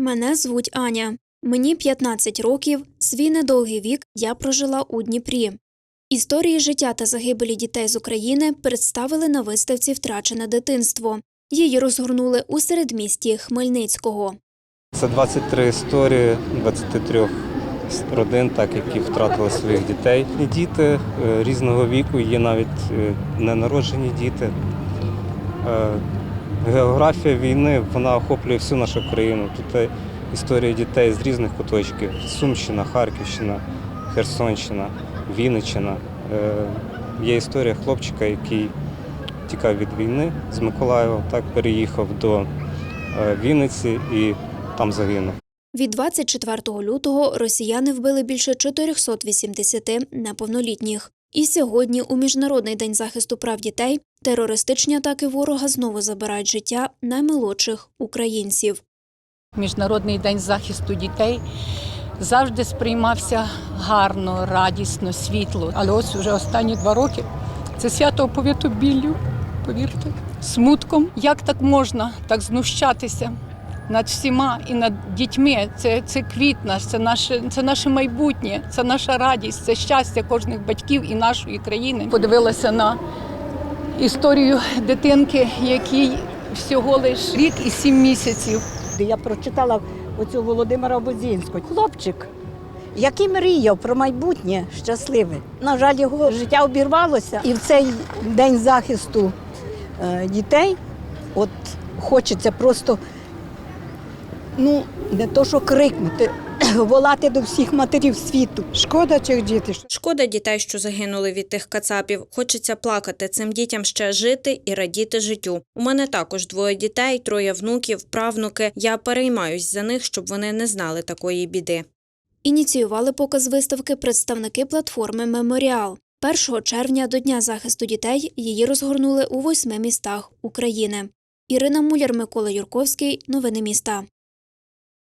Мене звуть Аня. Мені 15 років. Свій недовгий вік я прожила у Дніпрі. Історії життя та загибелі дітей з України представили на виставці Втрачене дитинство. Її розгорнули у середмісті Хмельницького. Це 23 історії 23 родин, так які втратили своїх дітей. Діти е, різного віку, є навіть е, ненароджені діти. Географія війни вона охоплює всю нашу країну. Тут е, історії дітей з різних куточків: Сумщина, Харківщина, Херсонщина, Вінниччина. Е, Є історія хлопчика, який тікав від війни з Миколаєва, так переїхав до е, Вінниці і там загинув. Від 24 лютого росіяни вбили більше 480 неповнолітніх. І сьогодні, у Міжнародний день захисту прав дітей, терористичні атаки ворога знову забирають життя наймолодших українців. Міжнародний день захисту дітей завжди сприймався гарно, радісно, світло. Але ось вже останні два роки це свято оповито біллю, повірте, смутком. Як так можна так знущатися над всіма і над дітьми? Це, це квіт наш, це наше, це наше майбутнє, це наша радість, це щастя кожних батьків і нашої країни. Подивилася на історію дитинки, якій всього лиш рік і сім місяців. Я прочитала оцю Володимира Бузінського. Хлопчик, який мріяв про майбутнє щасливе. На жаль, його життя обірвалося. І в цей день захисту е, дітей от хочеться просто ну, не то, що крикнути, волати до всіх матерів світу. Шкода цих дітей. Шкода дітей, що загинули від тих кацапів. Хочеться плакати цим дітям ще жити і радіти життю. У мене також двоє дітей, троє внуків, правнуки. Я переймаюсь за них, щоб вони не знали такої біди. Ініціювали показ виставки представники платформи Меморіал. 1 червня до Дня захисту дітей її розгорнули у восьми містах України. Ірина Муляр, Микола Юрковський. Новини міста.